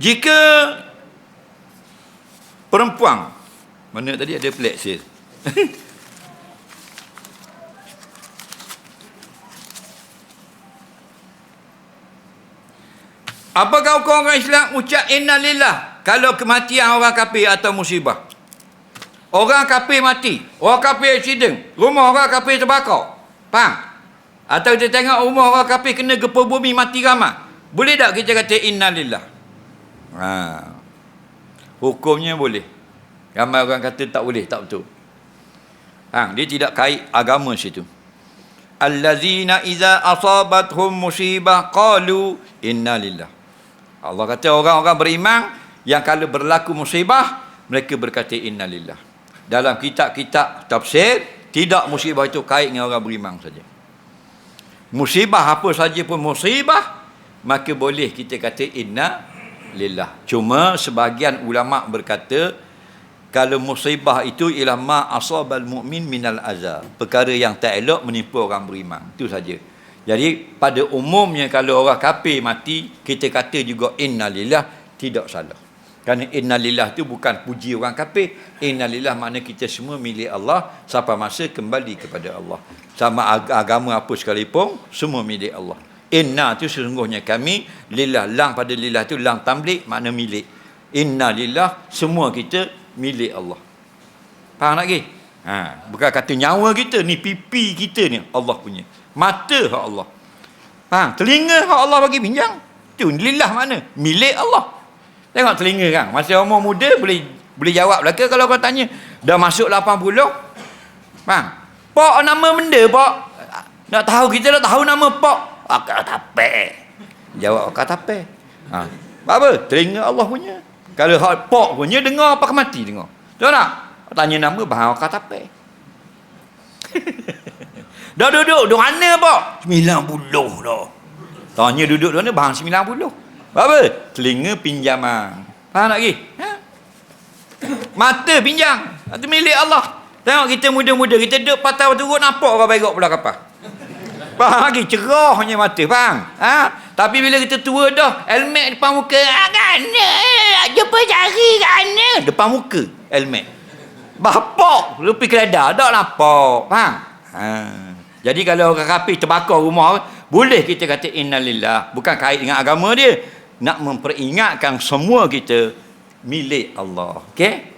Jika perempuan mana tadi ada saya. Apakah hukum orang Islam ucap innalillah kalau kematian orang kafir atau musibah? Orang kafir mati, orang kafir accident, rumah orang kafir terbakar. Faham? Atau kita tengok rumah orang kafir kena gempa bumi mati ramai. Boleh tak kita kata innalillah? Ha. Hukumnya boleh. Ramai orang kata tak boleh, tak betul. Ha, dia tidak kait agama situ. Allazina iza asabathum musibah qalu innalillah. Allah kata orang-orang beriman yang kalau berlaku musibah mereka berkata innalillah. Dalam kitab-kitab tafsir tidak musibah itu kait dengan orang beriman saja. Musibah apa saja pun musibah maka boleh kita kata inna lillah. Cuma sebahagian ulama berkata kalau musibah itu ialah ma asabal mu'min minal azab. Perkara yang tak elok menimpa orang beriman. Itu saja. Jadi pada umumnya kalau orang kafir mati kita kata juga innalillah tidak salah. Kerana innalillah itu bukan puji orang kafir. Innalillah makna kita semua milik Allah sampai masa kembali kepada Allah. Sama agama apa sekalipun semua milik Allah. Inna itu sesungguhnya kami lillah lang pada lillah itu lang tamlik makna milik. Inna lillah semua kita milik Allah. Faham lagi? Ha, bukan kata nyawa kita ni pipi kita ni Allah punya. Mata hak Allah. Faham? Telinga hak Allah bagi pinjang. Tu lillah mana? Milik Allah. Tengok telinga kan. Masa umur muda boleh boleh jawab lah ke kalau kau tanya. Dah masuk 80. Faham? Pak nama benda pak. Nak tahu kita dah tahu nama pak. Akak tape. Jawab akak tape. Ha. Apa? Telinga Allah punya. Kalau hak pak punya dengar apa mati dengar. Tahu tak? Tanya nama bahang akak tape. dah duduk di mana pak? 90 dah. Tanya duduk di mana bahang 90. Apa? Telinga pinjaman. Faham tak lagi? Ha? Mata pinjam. Itu milik Allah. Tengok kita muda-muda. Kita duduk patah turun nampak orang baik pula kapal. Faham lagi? Cerahnya mata. Faham? Ha? Tapi bila kita tua dah, helmet depan muka. Ah, kan? Jumpa jari kan? Depan muka, helmet. Bapak, lupi keledar. Tak nampak. Faham? Ha. Jadi kalau orang kafir terbakar rumah, boleh kita kata innalillah. Bukan kait dengan agama dia. Nak memperingatkan semua kita milik Allah. Okey?